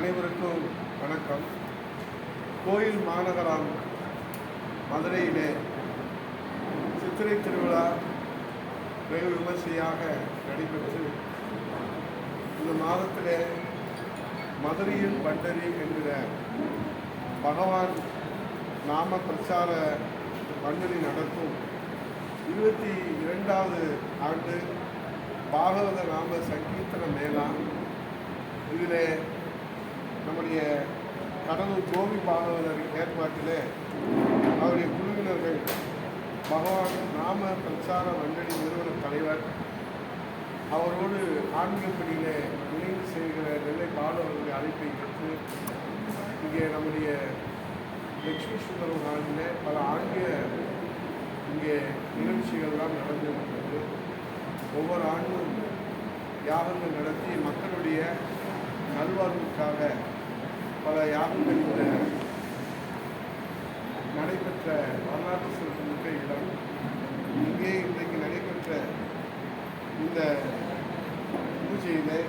அனைவருக்கும் வணக்கம். கோயில் மாநகரம் மதுரையிலே சித்திரை திருவிழா வெகு விமர்சையாக நடைபெற்று இந்த மாதத்திலே மதுரையில் பண்டரி என்கிற பகவான் நாம பிரச்சார பண்டரி நடக்கும். இருபத்தி இரண்டாவது ஆண்டு பாகவத நாம சங்கீர்த்தன மேளா. இதில் நம்முடைய கடலூர் கோபி பாகவதர் ஏற்பாட்டிலே அவருடைய குழுவினர்கள் பகவான் நாம பிரச்சார மண்டலி நிறுவன தலைவர் அவரோடு ஆன்மீக இணைந்து செய்கிற நெல்லை பாலவர்களுடைய அழைப்பை பெற்று இங்கே நம்முடைய லட்சுமி சுந்தரம் நாளிலே பல ஆங்கில இங்கே நிகழ்ச்சிகள்லாம் நடந்து வருகிறது ஒவ்வொரு ஆண்டும் யாகங்கள் நடத்தி மக்களுடைய நல்வாழ்வுக்காக பல யாகங்கள் நடைபெற்ற வரலாற்று சிறப்புமிக்க இடம். இங்கே இன்றைக்கு நடைபெற்ற இந்த பூஜையிலே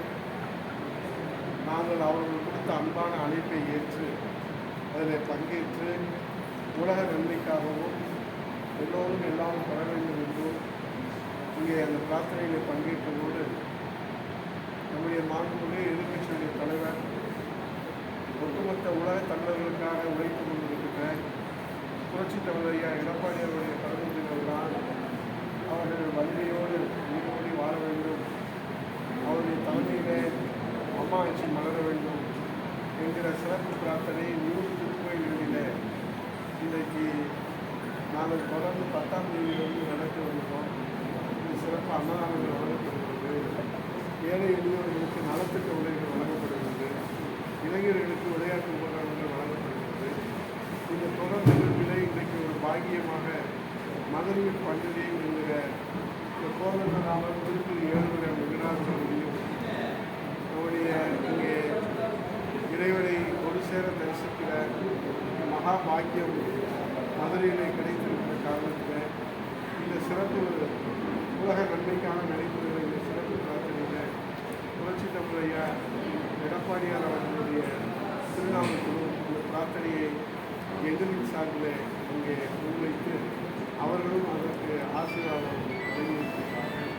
நாங்கள் அவர்கள் கொடுத்த அன்பான அழைப்பை ஏற்று அதில் பங்கேற்று உலக நன்மைக்காகவும் எல்லோரும் எல்லாம் பெற வேண்டும் என்றும் இங்கே அந்த பிரார்த்தனையில் பங்கேற்றதோடு நம்முடைய மாண்புமிகு எதிர்கட்சியுடைய தலைவர் உழைத்து கொண்டிருக்கிற புரட்சி தமிழரையா எடப்பாடி அவருடைய கருத்துக்கள் அவர்கள் வலிமையோடு உயிரோடி வாழ வேண்டும். அவருடைய தலைமையிலே அம்மா ஆட்சி மலர வேண்டும் என்கிற சிறப்பு பிரார்த்தனை நூறு திருக்கோயில்களிலே இன்றைக்கு நாங்கள் தொடர்ந்து பத்தாம் தேதியிலிருந்து நடத்தி வருகிறோம். இது சிறப்பு அன்னதானங்கள் வழங்கப்படுகிறது. ஏழை எளியவர்களுக்கு நலத்திட்ட உதவிகள் வழங்கப்படுகிறது. இளைஞர்களுக்கு விளையாட்டு உபகரணங்கள் வழங்க இந்த இன்றைக்கு ஒரு பாக்கியமாக மதுரையில் பண்டிகை என்கிற இந்த கோதண்டராமர் திருப்பதி ஏழுகிற விநாயகரையும் நம்முடைய இங்கே இறைவனை ஒரு சேர தரிசிக்கிற மகா பாக்கியம் மதுரையிலே கிடைத்திருக்கிற காரணத்தில் இந்த சிறப்பு உலக நன்மைக்காக நடைபெறுகிற இந்த சிறப்பு பிரார்த்தனையில் புரட்சி தமிழையா எடப்பாடியார் அவர்களுடைய திருநாமத்திலும் இந்த பிரார்த்தனையை எங்களின் சார்பில் இங்கே முன்வைத்து அவர்களும் அதற்கு ஆசீர்வாதம் வழங்கியிருக்கிறார்கள்.